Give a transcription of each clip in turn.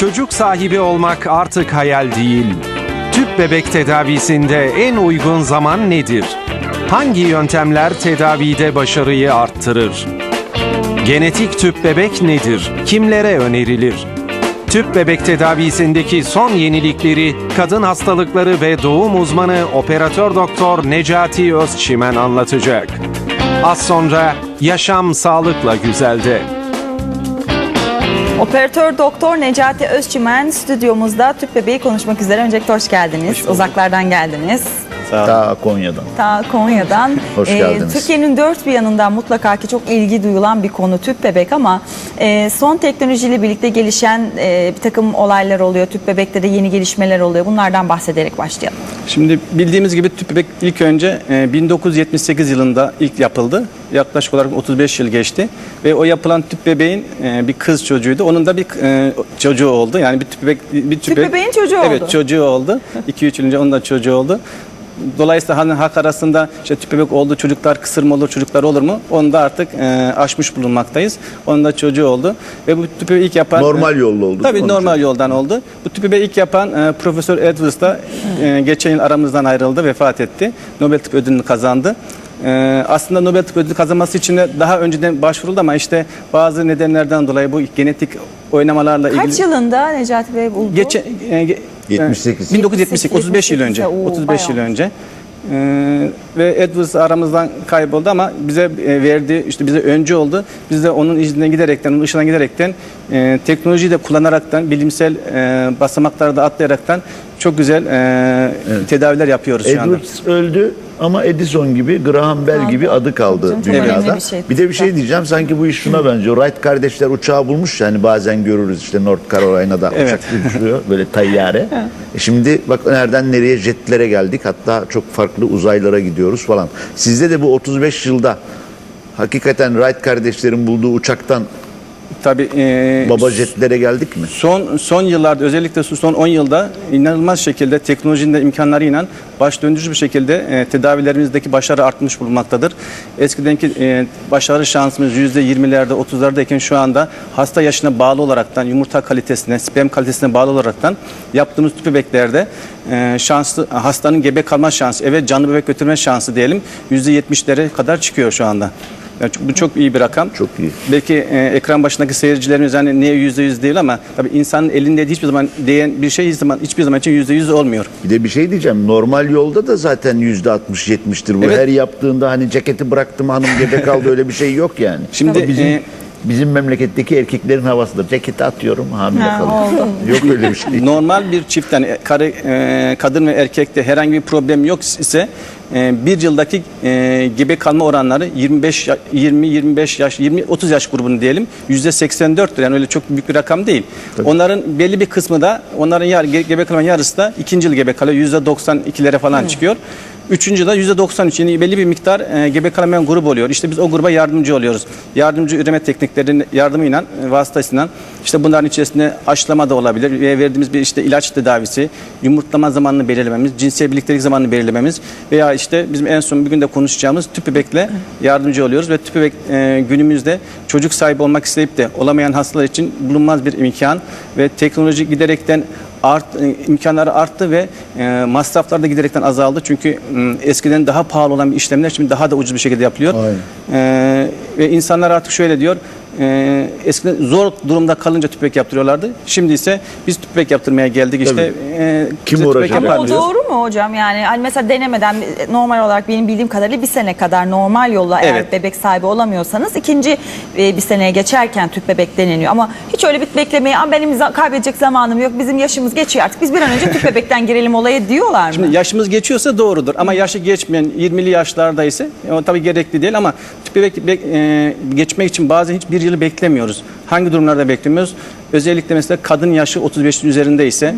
Çocuk sahibi olmak artık hayal değil. Tüp bebek tedavisinde en uygun zaman nedir? Hangi yöntemler tedavide başarıyı arttırır? Genetik tüp bebek nedir? Kimlere önerilir? Tüp bebek tedavisindeki son yenilikleri kadın hastalıkları ve doğum uzmanı operatör doktor Necati Özçimen anlatacak. Az sonra Yaşam Sağlıkla Güzel'de. Operatör Doktor Necati Özçimen stüdyomuzda tüp bebeği konuşmak üzere. Öncelikle hoş geldiniz. Uzaklardan geldiniz. Ta Konya'dan. Ta Konya'dan. Hoş Ee, geldiniz. Türkiye'nin dört bir yanından mutlaka ki çok ilgi duyulan bir konu tüp bebek ama e, son teknolojiyle birlikte gelişen e, bir takım olaylar oluyor. Tüp bebekte de yeni gelişmeler oluyor. Bunlardan bahsederek başlayalım. Şimdi bildiğimiz gibi tüp bebek ilk önce e, 1978 yılında ilk yapıldı. Yaklaşık olarak 35 yıl geçti ve o yapılan tüp bebeğin e, bir kız çocuğuydu. Onun da bir e, çocuğu oldu. Yani bir tüp bebek bir tüp, Tüp bebeğin çocuğu Evet, oldu. çocuğu oldu. 2-3 yıl önce onun da çocuğu oldu. Dolayısıyla hani halk arasında işte tüp bebek oldu, çocuklar kısır mı olur, çocuklar olur mu? Onu da artık e, aşmış bulunmaktayız. Onun da çocuğu oldu. Ve bu tüp ilk yapan... Normal yolla oldu, Tabii normal yoldan oldu. Bu tüp bebeği ilk yapan e, Profesör Edwards da e, geçen yıl aramızdan ayrıldı, vefat etti. Nobel Tıp Ödülünü kazandı. E, aslında Nobel Tıp Ödülü kazanması için de daha önceden başvuruldu ama işte bazı nedenlerden dolayı bu genetik oynamalarla ilgili... Kaç yılında Necati Bey buldu? Geçe, e, 78. 1978, 35 yıl önce. Oo, 35 yıl önce. Ee, ve Edwards aramızdan kayboldu ama bize e, verdi, işte bize öncü oldu. Biz de onun izinden giderekten, onun ışığına giderekten, e, teknolojiyi de kullanaraktan, bilimsel e, basamakları da atlayaraktan çok güzel e, tedaviler yapıyoruz şu anda. Edwards öldü ama Edison gibi, Graham Bell gibi adı kaldı Çok dünyada. bir şey. Bir de bir şey diyeceğim sanki bu iş şuna benziyor. Wright kardeşler uçağı bulmuş yani bazen görürüz işte North Carolina'da Evet. uçak uçuyor böyle tayyare. E şimdi bak nereden nereye jetlere geldik hatta çok farklı uzaylara gidiyoruz falan. Sizde de bu 35 yılda hakikaten Wright kardeşlerin bulduğu uçaktan Tabii e, baba jetlere geldik mi? Son son yıllarda özellikle son 10 yılda inanılmaz şekilde teknolojinin de imkanlarıyla baş döndürücü bir şekilde e, tedavilerimizdeki başarı artmış bulunmaktadır. Eskidenki e, başarı şansımız %20'lerde 30'lardayken şu anda hasta yaşına bağlı olaraktan yumurta kalitesine, sperm kalitesine bağlı olaraktan yaptığımız tüp bebeklerde e, şanslı hastanın gebe kalma şansı, evet canlı bebek götürme şansı diyelim %70'lere kadar çıkıyor şu anda. Yani bu çok iyi bir rakam. Çok iyi. Belki e, ekran başındaki seyircilerimiz hani niye yüzde yüz değil ama tabii insanın elinde hiçbir zaman değen bir şey hiçbir zaman, hiçbir zaman için yüzde yüz olmuyor. Bir de bir şey diyeceğim. Normal yolda da zaten yüzde 60 70'tir bu. Evet. Her yaptığında hani ceketi bıraktım hanım gebe kaldı öyle bir şey yok yani. Şimdi, Bu bizim e, bizim memleketteki erkeklerin havasıdır. Ceketi atıyorum hamile Ha, kalıyorum. Yok öyle bir şey. Normal bir e, karı, e, kadın ve erkekte herhangi bir problem yok ise bir yıldaki e, gebe kalma oranları 25 ya- 20 25 yaş 20 30 yaş grubunu diyelim %84'tür. Yani öyle çok büyük bir rakam değil. Onların belli bir kısmı da onların yar, ge- gebe kalma yarısı da ikinci yıl gebe kalıyor. %92'lere falan çıkıyor. Üçüncü de %93 yani belli bir miktar e, gebe kalamayan grup oluyor. İşte biz o gruba yardımcı oluyoruz. Yardımcı üreme tekniklerinin yardımıyla, e, vasıtasıyla işte bunların içerisinde aşılama da olabilir ve verdiğimiz bir işte ilaç tedavisi, yumurtlama zamanını belirlememiz, cinsel birliktelik zamanını belirlememiz veya işte bizim en son bir günde konuşacağımız tüp bebekle yardımcı oluyoruz ve tüp bebek e, günümüzde çocuk sahibi olmak isteyip de olamayan hastalar için bulunmaz bir imkan ve teknoloji giderekten art, e, imkanları arttı ve e, masraflar da giderekten azaldı. Çünkü m, eskiden daha pahalı olan bir işlemler şimdi daha da ucuz bir şekilde yapılıyor. E, ve insanlar artık şöyle diyor. E, eskiden zor durumda kalınca tüpek yaptırıyorlardı. Şimdi ise biz tüpek yaptırmaya geldik. İşte e, Kim bize tüpek uğraşacak? Ama o diyoruz. doğru mu hocam? Yani hani mesela denemeden normal olarak benim bildiğim kadarıyla bir sene kadar normal yolla eğer Evet. bebek sahibi olamıyorsanız ikinci e, bir seneye geçerken tüp bebek deneniyor. Ama hiç öyle bir beklemeye "Aa, benim za- kaybedecek zamanım yok bizim yaşımız geçiyor artık biz bir an önce tüp bebekten girelim olaya diyorlar mı? Şimdi yaşımız geçiyorsa doğrudur ama yaşı geçmeyen 20'li yaşlarda ise e, o tabii gerekli değil ama tüp bebek bek- e, geçmek için bazen hiç bir yılı beklemiyoruz. Hangi durumlarda beklemiyoruz? Özellikle mesela kadın yaşı 35'in üzerinde ise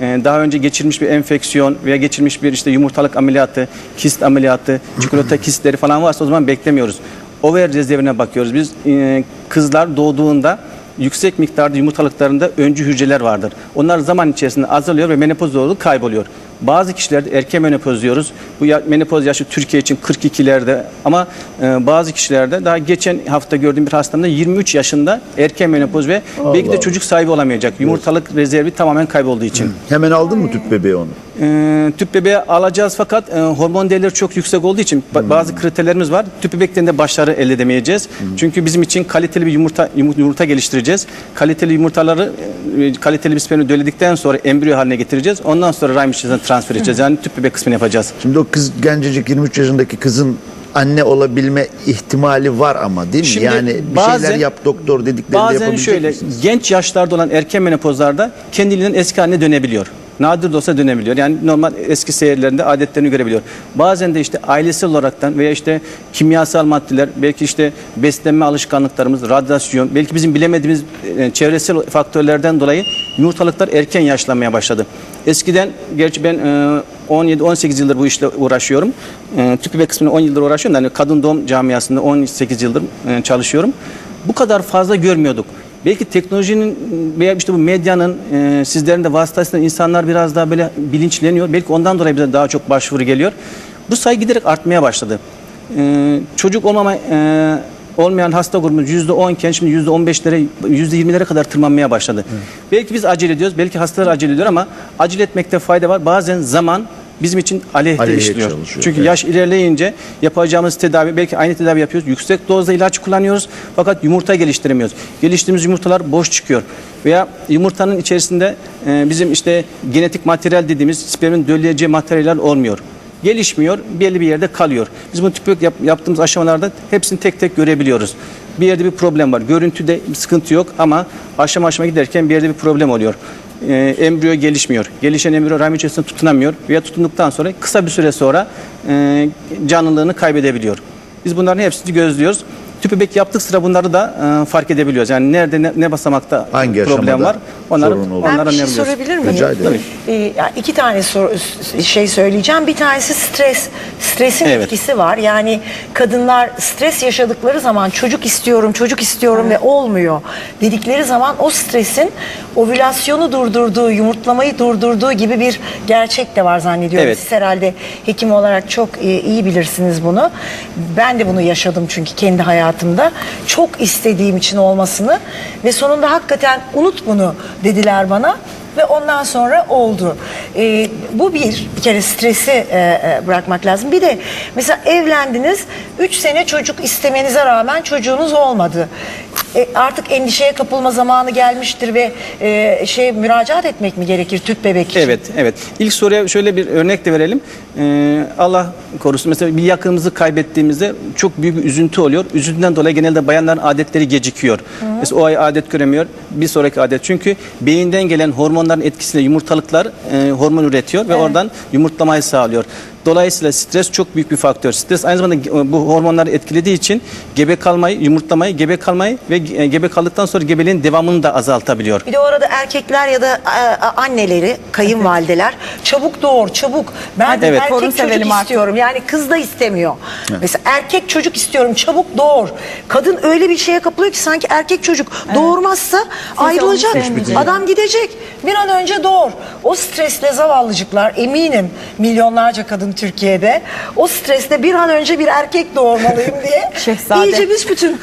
e, daha önce geçirmiş bir enfeksiyon veya geçirmiş bir işte yumurtalık ameliyatı, kist ameliyatı, çikolata kistleri falan varsa o zaman beklemiyoruz. Over rezervine bakıyoruz. Biz e, kızlar doğduğunda yüksek miktarda yumurtalıklarında öncü hücreler vardır. Onlar zaman içerisinde azalıyor ve menopoz doğru kayboluyor. Bazı kişilerde erken menopoz diyoruz. Bu menopoz yaşı Türkiye için 42'lerde ama e, bazı kişilerde daha geçen hafta gördüğüm bir hastamda 23 yaşında erken menopoz ve belki de çocuk sahibi olamayacak. Yumurtalık rezervi tamamen kaybolduğu için. Hemen aldın mı tüp bebeği onu? Ee, tüp bebeği alacağız fakat e, hormon değerleri çok yüksek olduğu için ba- bazı kriterlerimiz var. Tüp bebeklerinde başarı elde edemeyeceğiz. Çünkü bizim için kaliteli bir yumurta yumurta, yumurta geliştireceğiz. Kaliteli yumurtaları e, kaliteli bir spermi dölledikten sonra embriyo haline getireceğiz. Ondan sonra rahim içerisine transfer edeceğiz. Yani tüp bebek kısmını yapacağız. Şimdi o kız gencecik 23 yaşındaki kızın anne olabilme ihtimali var ama değil mi? Şimdi yani bir bazen- şeyler yap doktor dediklerinde Bazen yapabilecek şöyle misiniz? genç yaşlarda olan erken menopozlarda kendiliğinden eski haline dönebiliyor. Nadir de olsa dönebiliyor. Yani normal eski seyirlerinde adetlerini görebiliyor. Bazen de işte ailesel olaraktan veya işte kimyasal maddeler, belki işte beslenme alışkanlıklarımız, radyasyon, belki bizim bilemediğimiz e, çevresel faktörlerden dolayı yumurtalıklar erken yaşlanmaya başladı. Eskiden gerçi ben e, 17-18 yıldır bu işle uğraşıyorum. E, kısmını 10 yıldır uğraşıyorum. Yani kadın doğum camiasında 18 yıldır e, çalışıyorum. Bu kadar fazla görmüyorduk. Belki teknolojinin veya işte bu medyanın e, sizlerin de vasıtasıyla insanlar biraz daha böyle bilinçleniyor. Belki ondan dolayı bize daha çok başvuru geliyor. Bu sayı giderek artmaya başladı. E, çocuk olmama e, olmayan hasta grubumuz %10 iken şimdi %15'lere %20'lere kadar tırmanmaya başladı. Belki biz acele ediyoruz. Belki hastalar acele ediyor ama acele etmekte fayda var. Bazen zaman bizim için aleyhte Aleyhe işliyor. çalışıyor, Çünkü evet. yaş ilerleyince yapacağımız tedavi belki aynı tedavi yapıyoruz. Yüksek dozda ilaç kullanıyoruz fakat yumurta geliştiremiyoruz. Geliştirdiğimiz yumurtalar boş çıkıyor. Veya yumurtanın içerisinde e, bizim işte genetik materyal dediğimiz spermin dölleyeceği materyaller olmuyor. Gelişmiyor, belli bir yerde kalıyor. Biz bunu tüp yap- yaptığımız aşamalarda hepsini tek tek görebiliyoruz. Bir yerde bir problem var. Görüntüde bir sıkıntı yok ama aşama aşama giderken bir yerde bir problem oluyor. Ee, embriyo gelişmiyor. Gelişen embriyo rahim içerisinde tutunamıyor veya tutunduktan sonra kısa bir süre sonra e, canlılığını kaybedebiliyor. Biz bunların hepsini gözlüyoruz. Tüp bebek yaptık sıra bunları da e, fark edebiliyoruz. Yani nerede ne, ne basamakta Hangi problem aşamada var. Onları, sorun olur? onları Ben bir şey anlayabiliyoruz. sorabilir miyim? Rica ederim. Ee, yani iki tane sor- şey söyleyeceğim. Bir tanesi stres. Stresin Evet. etkisi var. Yani kadınlar stres yaşadıkları zaman çocuk istiyorum, çocuk istiyorum ve olmuyor dedikleri zaman o stresin ovülasyonu durdurduğu, yumurtlamayı durdurduğu gibi bir gerçek de var zannediyorum. Evet. Siz herhalde hekim olarak çok e, iyi bilirsiniz bunu. Ben de bunu yaşadım çünkü kendi hayatımda. Çok istediğim için olmasını ve sonunda hakikaten unut bunu dediler bana ve ondan sonra oldu. E, bu bir, bir kere stresi e, e, bırakmak lazım. Bir de mesela evlendiniz, 3 sene çocuk istemenize rağmen çocuğunuz olmadı. E, artık endişeye kapılma zamanı gelmiştir ve e, şey müracaat etmek mi gerekir tüp bebek için? Evet, evet. İlk soruya şöyle bir örnek de verelim. Ee, Allah korusun mesela bir yakınımızı kaybettiğimizde çok büyük bir üzüntü oluyor. Üzüntüden dolayı genelde bayanların adetleri gecikiyor. Mesela o ay adet göremiyor, bir sonraki adet. Çünkü beyinden gelen hormonların etkisiyle yumurtalıklar e, hormon üretiyor ve oradan yumurtlamayı sağlıyor. Dolayısıyla stres çok büyük bir faktör. Stres aynı zamanda bu hormonları etkilediği için gebe kalmayı, yumurtlamayı, gebe kalmayı ve e, gebe kaldıktan sonra gebeliğin devamını da azaltabiliyor. Bir de orada erkekler ya da e, anneleri, kayınvalideler çabuk doğur, çabuk. Ben Hadi erkek evet, torun çocuk artık. istiyorum. Yani kız da istemiyor. Mesela erkek çocuk istiyorum, çabuk doğur. Kadın öyle bir şeye kapılıyor ki sanki erkek çocuk doğurmazsa ayrılacak. onu sevmeyecek. Adam gidecek. Bir an önce doğur. O stresle zavallıcıklar eminim milyonlarca kadın Türkiye'de o stresle bir an önce bir erkek doğurmalıyım diye Şehzade. iyice büsbütün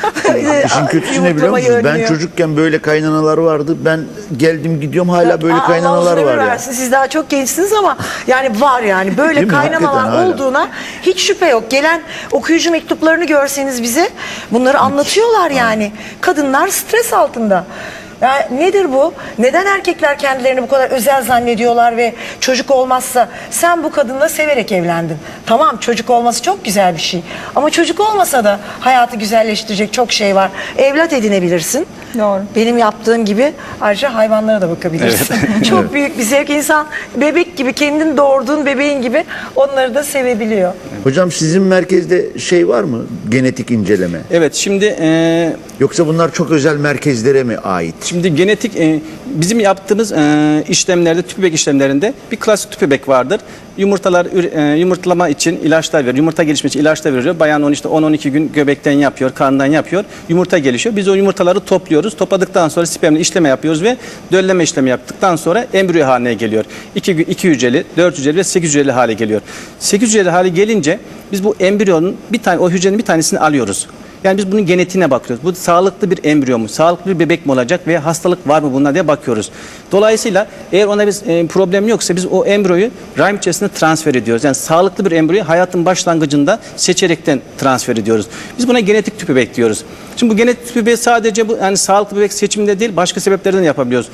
İşin kötüsü ne biliyor musunuz? Ben çocukken böyle kaynanalar vardı. Ben geldim gidiyorum hala böyle Aa, kaynanalar var ya. versin. Siz daha çok gençsiniz ama yani var yani böyle Değil mi? kaynanalar Hakikaten hala. olduğuna hiç şüphe yok. Gelen okuyucu mektuplarını görseniz bize bunları anlatıyorlar yani. Kadınlar stres altında. Ya nedir bu? Neden erkekler kendilerini bu kadar özel zannediyorlar ve çocuk olmazsa sen bu kadınla severek evlendin. Tamam çocuk olması çok güzel bir şey. Ama çocuk olmasa da hayatı güzelleştirecek çok şey var. Evlat edinebilirsin. Doğru. Benim yaptığım gibi ayrıca hayvanlara da bakabilirsin. Çok büyük bir zevk. İnsan bebek gibi kendin doğurduğun bebeğin gibi onları da sevebiliyor. Hocam sizin merkezde şey var mı? Genetik inceleme. Evet, şimdi e, Yoksa bunlar çok özel merkezlere mi ait? Şimdi genetik e, bizim yaptığımız e, işlemlerde tüp bebek işlemlerinde bir klasik tüp bebek vardır. Yumurtalar e, yumurtlama için ilaçlar veriyor. Yumurta gelişmesi için ilaçlar veriyor. Bayan onu işte 10-12 gün göbekten yapıyor, karnından yapıyor. Yumurta gelişiyor. Biz o yumurtaları topluyoruz. Topladıktan sonra spermle işleme yapıyoruz ve dölleme işlemi yaptıktan sonra embriyo haline geliyor. 2 2 hücreli, 4 hücreli ve 8 hücreli hale geliyor. 8 hücreli hale gelince biz bu embriyonun bir tane o hücrenin bir tanesini alıyoruz. Yani biz bunun genetiğine bakıyoruz. Bu sağlıklı bir embriyo mu, sağlıklı bir bebek mi olacak veya hastalık var mı bunda diye bakıyoruz. Dolayısıyla eğer ona biz e, problem yoksa biz o embriyoyu rahim içerisine transfer ediyoruz. Yani sağlıklı bir embriyoyu hayatın başlangıcında seçerekten transfer ediyoruz. Biz buna genetik tüp bebek diyoruz. Şimdi bu genetik bebeği sadece bu yani sağlıklı bebek seçiminde değil başka sebeplerden de yapabiliyoruz.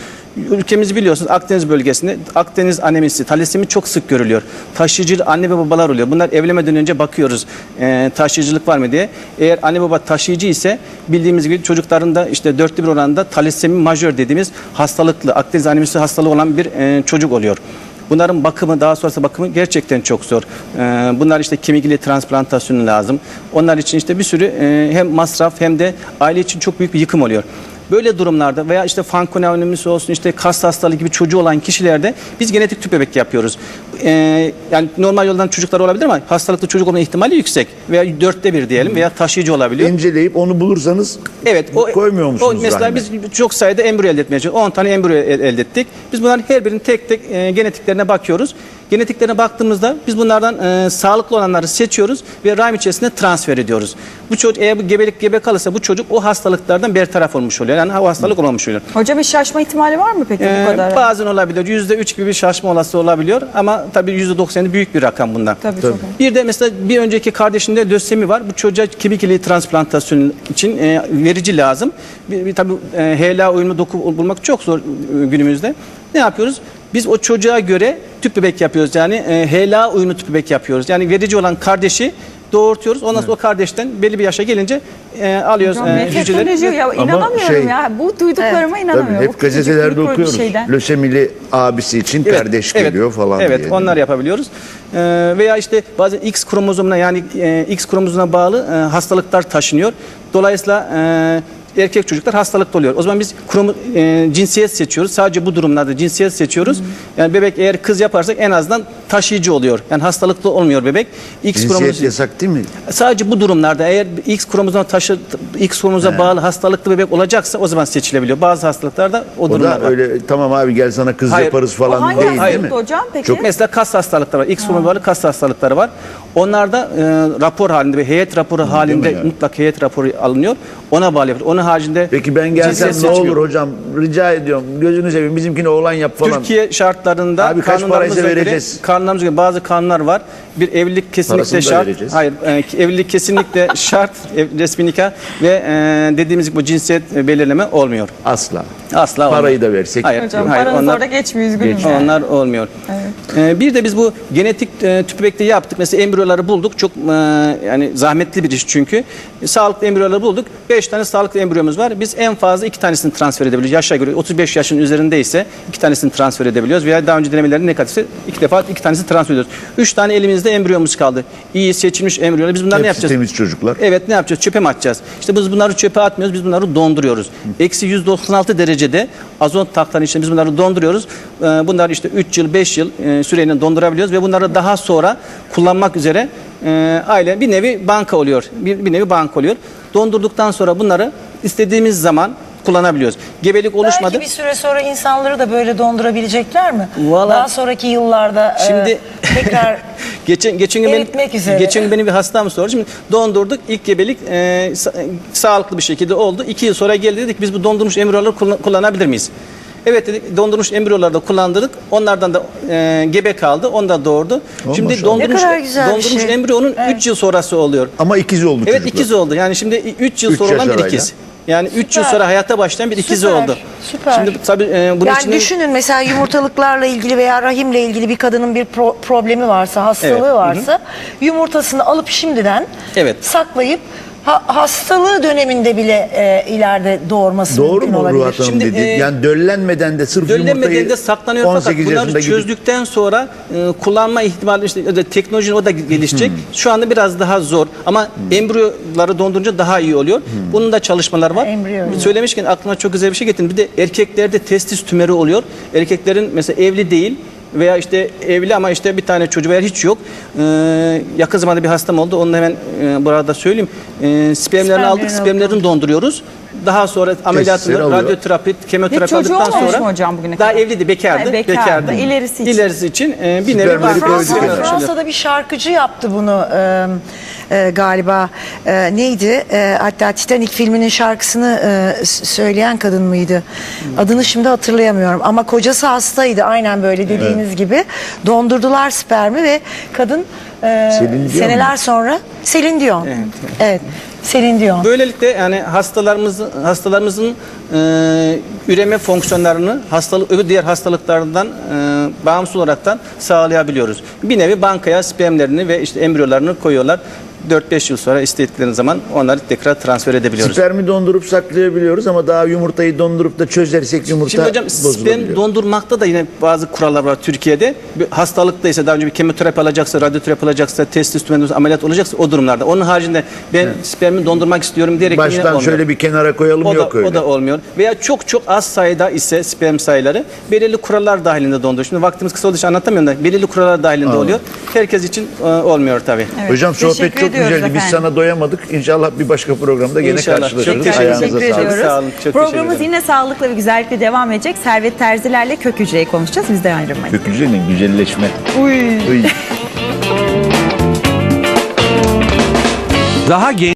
Ülkemizi biliyorsunuz Akdeniz bölgesinde Akdeniz anemisi, talasemi çok sık görülüyor. Taşıyıcı anne ve babalar oluyor. Bunlar evlenmeden önce bakıyoruz e, taşıyıcılık var mı diye. Eğer anne baba taşıyıcı ise bildiğimiz gibi çocukların da işte dörtte bir oranda talasemi majör dediğimiz hastalıklı Akdeniz anemisi hastalığı olan bir e, çocuk oluyor. Bunların bakımı daha sonrası bakımı gerçekten çok zor. Ee, bunlar işte kemik ili transplantasyonu lazım. Onlar için işte bir sürü e, hem masraf hem de aile için çok büyük bir yıkım oluyor. Böyle durumlarda veya işte fankoneonimisi olsun işte kas hastalığı gibi çocuğu olan kişilerde biz genetik tüp bebek yapıyoruz. Ee, yani normal yoldan çocuklar olabilir ama hastalıklı çocuk olma ihtimali yüksek. Veya dörtte bir diyelim veya taşıyıcı olabiliyor. İnceleyip onu bulursanız Evet. O, koymuyor musunuz O mesela rahme? biz çok sayıda embriyo elde etmeye çalışıyoruz. 10 tane embriyo el- elde ettik. Biz bunların her birinin tek tek e, genetiklerine bakıyoruz. Genetiklerine baktığımızda biz bunlardan e, sağlıklı olanları seçiyoruz ve rahim içerisine transfer ediyoruz. Bu çocuk eğer bu gebelik gebe kalırsa bu çocuk o hastalıklardan bertaraf olmuş oluyor. Yani o hastalık olmamış oluyor. Hocam hiç şaşma ihtimali var mı peki Ee, bu kadar? bazen olabiliyor. Yüzde üç gibi bir şaşma olası olabiliyor. Ama tabii yüzde doksanı büyük bir rakam bundan. Tabii, çok. Bir de mesela bir önceki kardeşinde lösemi var. Bu çocuğa kemik iliği transplantasyonu için e, verici lazım. Bir, bir tabii e, HLA uyumlu doku bulmak çok zor e, günümüzde. Ne yapıyoruz? Biz o çocuğa göre tüp bebek yapıyoruz. Yani e, HLA uyumlu tüp bebek yapıyoruz. Yani verici olan kardeşi doğurtuyoruz. Ondan sonra o kardeşten belli bir yaşa gelince e, alıyoruz Hocam e, ne hücreleri. teknoloji ya inanamıyorum şey- ya. Bu duyduklarıma Tabii inanamıyorum. hep küçücük gazetelerde mikro bir okuyoruz. şeyden. Lösemili abisi için kardeş geliyor falan Evet diye. onlar yapabiliyoruz. Ee, veya işte bazen X kromozomuna yani e, X kromozomuna bağlı e, hastalıklar taşınıyor. Dolayısıyla e, erkek çocuklar hastalıklı oluyor. O zaman biz kromo, e, cinsiyet seçiyoruz. Sadece bu durumlarda cinsiyet seçiyoruz. Yani bebek eğer kız yaparsak en azından taşıyıcı oluyor. Yani hastalıklı olmuyor bebek. X Cinsiyet kromozom yasak değil mi? Sadece bu durumlarda eğer X kromozoma taşı X kromozoma bağlı hastalıklı bebek olacaksa o zaman seçilebiliyor. Bazı hastalıklarda o, O durumlar da var. öyle tamam abi gel sana kız Hayır. yaparız O falan hangi değil değil hastalıkta mi? hocam peki? Çok mesela kas hastalıkları var. X kromozomalı kas hastalıkları var. Onlarda e, rapor halinde ve heyet raporu halinde ya? mutlak heyet raporu alınıyor. Ona bağlı yapılıyor. Onun haricinde Peki ben gelsem ne olur hocam rica ediyorum gözünü seveyim bizimkini oğlan yap falan. Türkiye şartlarında Abi kaç paraysa göre- vereceğiz? kanunlarımıza göre bazı kanunlar var. Bir evlilik kesinlikle şart. vereceğiz. Hayır, e, evlilik kesinlikle şart. ev- resmi nikah ve e, dediğimiz gibi bu cinsiyet belirleme olmuyor. Asla. Asla olmuyor. Parayı da versek. Hayır, Hocam hayır, paranız onlar- orada geçmiyor üzgünüm. Geç. yani. Onlar olmuyor. Ee, bir de biz bu genetik e, tüp bebekte yaptık. Mesela embriyoları bulduk. Çok e, yani zahmetli bir iş çünkü. E, sağlıklı embriyoları bulduk. 5 tane sağlıklı embriyomuz var. Biz en fazla 2 tanesini transfer edebiliyoruz. Yaşa göre 35 yaşın üzerindeyse 2 tanesini transfer edebiliyoruz. Veya daha önce denemelerin negatifse 2 defa 2 tanesini transfer ediyoruz. 3 tane elimizde embriyomuz kaldı. İyi seçilmiş embriyolar. Biz bunları ne Hepsi yapacağız? temiz çocuklar. Evet ne yapacağız? Çöpe mi atacağız? İşte biz bunları çöpe atmıyoruz. Biz bunları donduruyoruz. Eksi 196 derecede azot taktanın içinde biz bunları donduruyoruz. Ee, Bunlar işte 3 yıl 5 yıl e, süreyle dondurabiliyoruz ve bunları daha sonra kullanmak üzere e, aile bir nevi banka oluyor. Bir, bir nevi banka oluyor. Dondurduktan sonra bunları istediğimiz zaman kullanabiliyoruz. Gebelik oluşmadı. Belki bir süre sonra insanları da böyle dondurabilecekler mi? Vallahi- Daha sonraki yıllarda e, Şimdi tekrar geçen geçen gün Eritmek benim, üzere. geçen gün benim bir hastam sordu. Şimdi dondurduk. ilk gebelik e, sa- sağlıklı bir şekilde oldu. İki yıl sonra geldi dedik biz bu dondurmuş embriyoları kullan- kullanabilir miyiz? Evet dedik dondurmuş embriyoları da kullandırdık. Onlardan da e, gebe kaldı. Onu da doğurdu. Oh, şimdi dondurmuş, Ne kadar güzel bir dondurmuş şey. embriyonun 3 yıl sonrası oluyor. Ama ikiz oldu Evet çocuklar. ikiz oldu. Yani şimdi 3 yıl Üç sonra olan bir arayla. ikiz. Yani 3 yıl Süper. sonra hayata başlayan bir Süper, oldu. süper. Şimdi tabii e, bunun yani içinde düşünün mesela yumurtalıklarla ilgili veya rahimle ilgili bir kadının bir pro- problemi varsa, hastalığı Evet, hı hı. varsa yumurtasını alıp şimdiden Evet. saklayıp ha- hastalığı döneminde bile e, ileride doğurması Doğru mümkün mu olabilir. Ruhat Hanım Şimdi, dedi? e, yani döllenmeden de sırf Döllenmeden yumurtayı de saklanıyor fakat 18 bunları yaşında gidip çözdükten sonra e, kullanma ihtimali işte ya da teknolojinin o da gelişecek. Şu anda biraz daha zor ama embriyoları dondurunca daha iyi oluyor. Bunun da çalışmalar var. Embriyo. Söylemişken aklıma çok güzel bir şey getirdim. Bir de erkeklerde testis tümörü oluyor. Erkeklerin mesela evli değil veya işte evli ama işte bir tane çocuğu veya hiç yok. Ee, yakın zamanda bir hastam oldu. Onu hemen e, burada söyleyeyim. Ee, spermlerini aldık, Spermlerini spermlerini donduruyoruz. Daha sonra ameliyatını, radyoterapi, kemoterapi çocuğu aldıktan olmamış sonra mı hocam bugüne daha kadar? evliydi, bekardı. Ha, bekardı. İlerisi için. İlerisi için e, bir nevi koyduk Fransa'da, bir şarkıcı yaptı bunu e, e, galiba. E, neydi? E, hatta Titanic filminin şarkısını e, s- söyleyen kadın mıydı? Adını şimdi hatırlayamıyorum. Ama kocası hastaydı aynen böyle dediğiniz gibi. Dondurdular spermi ve kadın e, Celine Dion seneler mu? sonra Selin Dion. Evet, Evet. Selin Dion. Böylelikle yani hastalarımızın hastalarımızın e, üreme fonksiyonlarını hastalık öbür diğer hastalıklardan e, bağımsız olaraktan sağlayabiliyoruz. Bir nevi bankaya spermlerini ve işte embriyolarını koyuyorlar. 4-5 yıl sonra istedikleri zaman onları tekrar transfer edebiliyoruz. Spermi dondurup saklayabiliyoruz ama daha yumurtayı dondurup da çözersek yumurta Şimdi hocam sperm dondurmakta da yine bazı kurallar var Türkiye'de. Bir hastalıkta ise daha önce bir kemoterapi alacaksa, radyoterapi alacaksa, testis tümeni ameliyat olacaksa o durumlarda. Onun haricinde ben spermi dondurmak istiyorum diyerek yine Baştan olmuyor. şöyle bir kenara koyalım O da, yok öyle. o da olmuyor. Veya çok çok az sayıda ise sperm sayıları belirli kurallar dahilinde donduruyor. Şimdi vaktimiz kısa olduğu için anlatamıyorum da belirli kurallar dahilinde oluyor. Herkes için e, olmuyor tabii. Evet. Hocam sohbet Teşekkür çok ediyoruz güzeldi. Biz efendim. sana doyamadık. İnşallah bir başka programda gene İnşallah. karşılaşırız. Çok teşekkür Ayağınıza Teşekkür sağlık. ediyoruz. Sağ olun, çok teşekkür Programımız yine sağlıklı ve güzellikle devam edecek. Servet Terzilerle kök hücreyi konuşacağız. Biz de ayrılmayın. Kök hücrenin güzelleşme. Uy. Uy. Daha genç